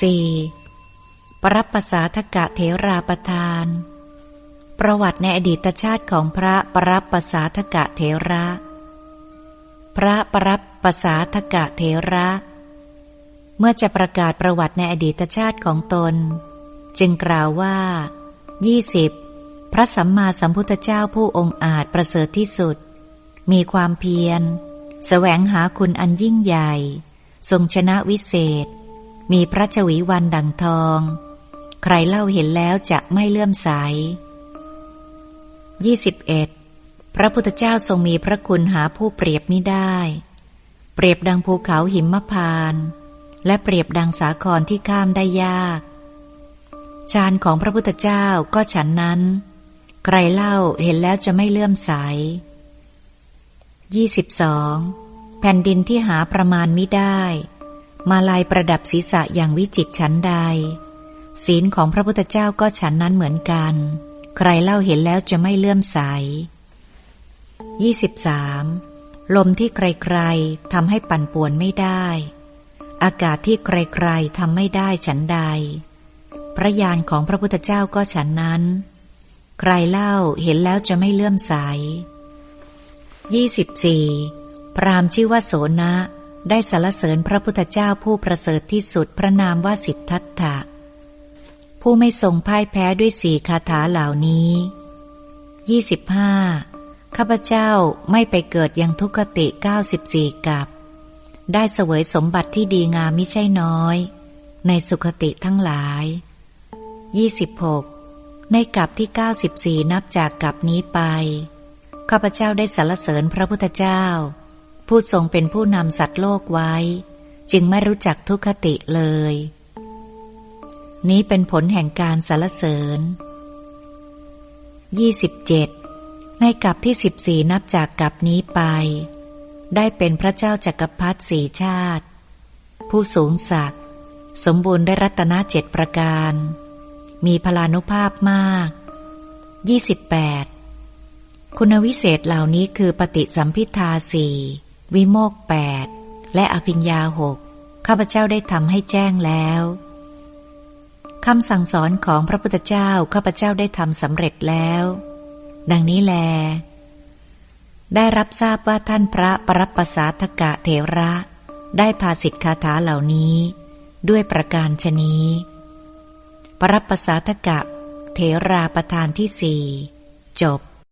4. ปรับภาษาทกะเถราประทาน ประวัติในอดีตชาติของพระปรับภาษาทกะเถระ พระปรับภาษาทกะเถระ เมื่อจะประกาศประวัติในอดีตชาติของตน จึงกล่าวว่า 20. พระสัมมาสัมพุทธเจ้าผู้องค์อาจประเสริฐที่สุด มีความเพียร แสวงหาคุณอันยิ่งใหญ่ ทรงชนะวิเศษ มีพระชวีวันดังทอง ใครเล่าเห็นแล้วจะไม่เลื่อมใส 21. พระพุทธเจ้าทรงมีพระคุณหาผู้เปรียบไม่ได้ เปรียบดังภูเขาหิมพาน และเปรียบดังสาครที่ข้ามได้ยาก ฌานของพระพุทธเจ้าก็ฉันนั้น ใครเล่าเห็นแล้วจะไม่เลื่อมใส 22. แผ่นดินที่หาประมาณมิได้ มาลายประดับศีรษะอย่างวิจิตฉันใด ศีลของพระพุทธเจ้าก็ฉันนั้นเหมือนกัน ใครเล่าเห็นแล้วจะไม่เลื่อมใส 23. ลมที่ใครๆทำให้ปั่นป่วนไม่ได้ อากาศที่ใครๆทำไม่ได้ฉันใด พระญาณของพระพุทธเจ้าก็ฉันนั้น ใครเล่าเห็นแล้วจะไม่เลื่อมใสยี่สิบสี่พรามชื่อว่าโสนะ ได้สรรเสริญพระพุทธเจ้าผู้ประเสริฐที่สุดพระนามว่าสิทธัตถะ ผู้ไม่ทรงพ่ายแพ้ด้วยสี่คาถาเหล่านี้ยี่สิบห้าข้าพเจ้าไม่ไปเกิดยังทุกขติเก้าสิบสี่กับ ได้เสวยสมบัติที่ดีงามมิใช่น้อย ในสุขติทั้งหลายยี่สิบหกในกับที่เก้าสิบสี่นับจากกับนี้ไป ข้าพเจ้าได้สรรเสริญพระพุทธเจ้า ผู้ทรงเป็นผู้นำสัตว์โลกไว้ จึงไม่รู้จักทุกขติเลย นี้เป็นผลแห่งการสรรเสริญ 27. ในกับที่สิบสี่นับจากกับนี้ไป ได้เป็นพระเจ้าจักรพรรดิสี่ชาติ ผู้สูงศักดิ์สมบูรณ์ได้รัตนเจ็ดประการ มีพลานุภาพมาก 28. คุณวิเศษเหล่านี้คือปฏิสัมพิทาสี่ วิโมกแปดและอภิญญาหกข้าพเจ้าได้ทำให้แจ้งแล้วคำสั่งสอนของพระพุทธเจ้าข้าพเจ้าได้ทำสำเร็จแล้ว ดังนี้แล ได้รับทราบว่าท่านพระปรับปสาทกะเถระ ได้พาสิทธคาถาเหล่านี้ ด้วยประการชนีปรับปสาทกะเถราประธานที่สี่จบ